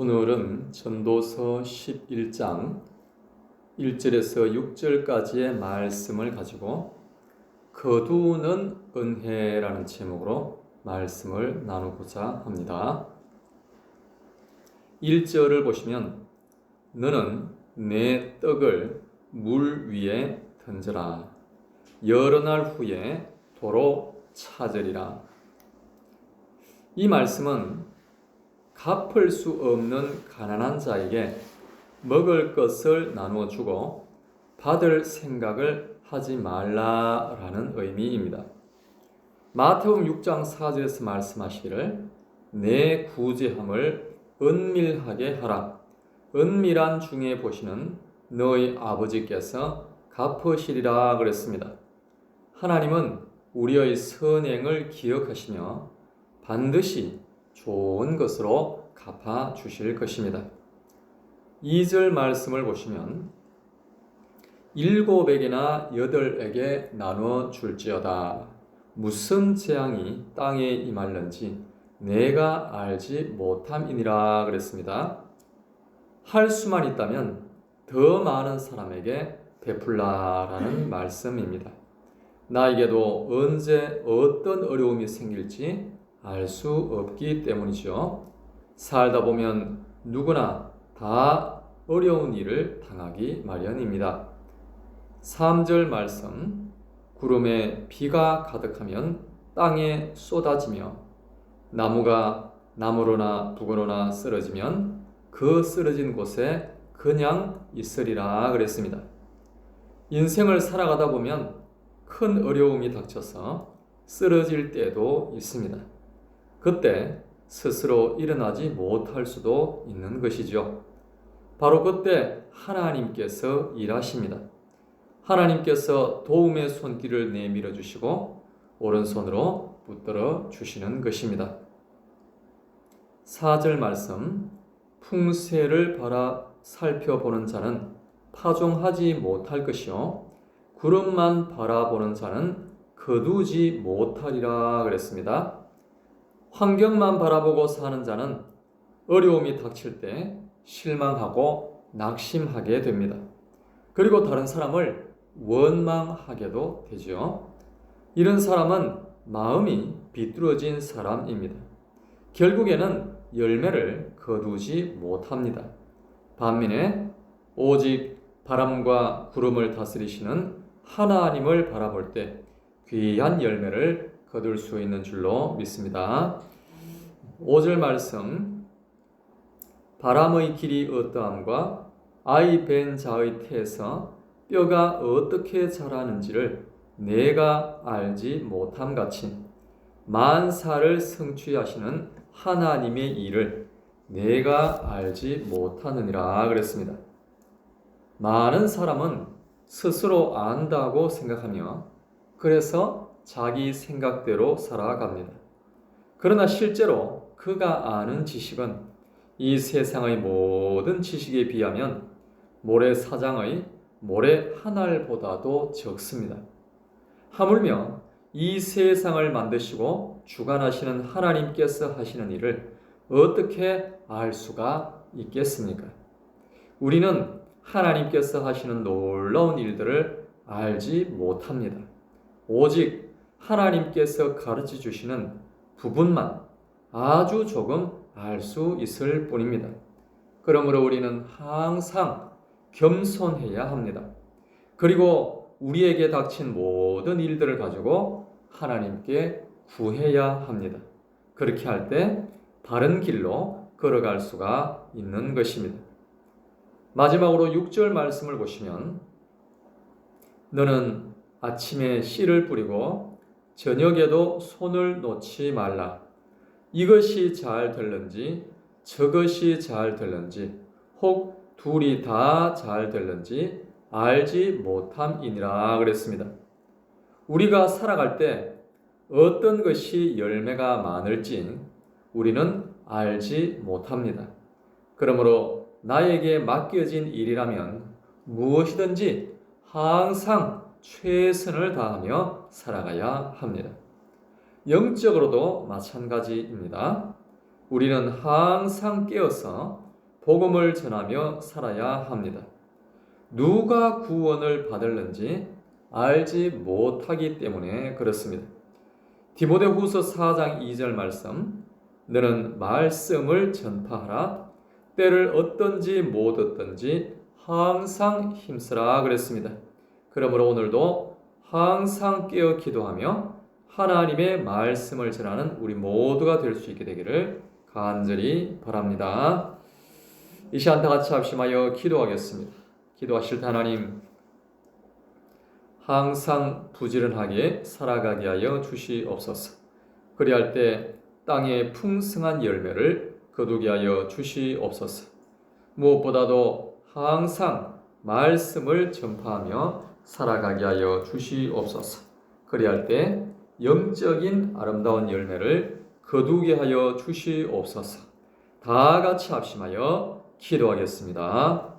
오늘은 전도서 11장 1절에서 6절까지의 말씀을 가지고 거두는 은혜라는 제목으로 말씀을 나누고자 합니다. 1절을 보시면 너는 내 떡을 물 위에 던져라. 여러 날 후에 도로 찾으리라. 이 말씀은 갚을 수 없는 가난한 자에게 먹을 것을 나누어 주고 받을 생각을 하지 말라라는 의미입니다. 마태복음 6장 4절에서 말씀하시기를 내 구제함을 은밀하게 하라. 은밀한 중에 보시는 너희 아버지께서 갚으시리라 그랬습니다. 하나님은 우리의 선행을 기억하시며 반드시 좋은 것으로 갚아 주실 것입니다. 2절 말씀을 보시면 일곱에게나 여덟에게 나누어 줄지어다. 무슨 재앙이 땅에 임할는지 내가 알지 못함이니라 그랬습니다. 할 수만 있다면 더 많은 사람에게 베풀라라는 말씀입니다. 나에게도 언제 어떤 어려움이 생길지 알 수 없기 때문이죠. 살다 보면 누구나 다 어려운 일을 당하기 마련입니다. 3절 말씀 구름에 비가 가득하면 땅에 쏟아지며 나무가 나무로나 북으로나 쓰러지면 그 쓰러진 곳에 그냥 있으리라 그랬습니다. 인생을 살아가다 보면 큰 어려움이 닥쳐서 쓰러질 때도 있습니다. 그때 스스로 일어나지 못할 수도 있는 것이죠. 바로 그때 하나님께서 일하십니다. 하나님께서 도움의 손길을 내밀어 주시고 오른손으로 붙들어 주시는 것입니다. 4절 말씀 풍세를 바라 살펴보는 자는 파종하지 못할 것이요 구름만 바라보는 자는 거두지 못하리라 그랬습니다. 환경만 바라보고 사는 자는 어려움이 닥칠 때 실망하고 낙심하게 됩니다. 그리고 다른 사람을 원망하게도 되죠. 이런 사람은 마음이 비뚤어진 사람입니다. 결국에는 열매를 거두지 못합니다. 반면에 오직 바람과 구름을 다스리시는 하나님을 바라볼 때 귀한 열매를 거둘 수 있는 줄로 믿습니다. 5절 말씀 바람의 길이 어떠함과 아이 벤 자의 태에서 뼈가 어떻게 자라는지를 내가 알지 못함 같이 만사를 성취하시는 하나님의 일을 내가 알지 못하느니라 그랬습니다. 많은 사람은 스스로 안다고 생각하며 그래서 자기 생각대로 살아갑니다. 그러나 실제로 그가 아는 지식은 이 세상의 모든 지식에 비하면 모래사장의 모래 한 알보다도 적습니다. 하물며 이 세상을 만드시고 주관하시는 하나님께서 하시는 일을 어떻게 알 수가 있겠습니까? 우리는 하나님께서 하시는 놀라운 일들을 알지 못합니다. 오직 하나님께서 가르쳐 주시는 부분만 아주 조금 알 수 있을 뿐입니다. 그러므로 우리는 항상 겸손해야 합니다. 그리고 우리에게 닥친 모든 일들을 가지고 하나님께 구해야 합니다. 그렇게 할 때 바른 길로 걸어갈 수가 있는 것입니다. 마지막으로 6절 말씀을 보시면 너는 아침에 씨를 뿌리고 저녁에도 손을 놓지 말라. 이것이 잘 될는지 저것이 잘 될는지 혹 둘이 다 잘 될는지 알지 못함이니라 그랬습니다. 우리가 살아갈 때 어떤 것이 열매가 많을지 우리는 알지 못합니다. 그러므로 나에게 맡겨진 일이라면 무엇이든지 항상 최선을 다하며 살아가야 합니다. 영적으로도 마찬가지입니다. 우리는 항상 깨어서 복음을 전하며 살아야 합니다. 누가 구원을 받을는지 알지 못하기 때문에 그렇습니다. 디모데 후서 4장 2절 말씀 너는 말씀을 전파하라 때를 얻든지 못 얻든지 항상 힘쓰라 그랬습니다. 그러므로 오늘도 항상 깨어 기도하며 하나님의 말씀을 전하는 우리 모두가 될 수 있게 되기를 간절히 바랍니다. 이 시간 다 같이 합심하여 기도하겠습니다. 기도하실 때 하나님 항상 부지런하게 살아가게 하여 주시옵소서. 그리할 때 땅에 풍성한 열매를 거두게 하여 주시옵소서. 무엇보다도 항상 말씀을 전파하며 살아가게 하여 주시옵소서. 그리할 때 영적인 아름다운 열매를 거두게 하여 주시옵소서. 다 같이 합심하여 기도하겠습니다.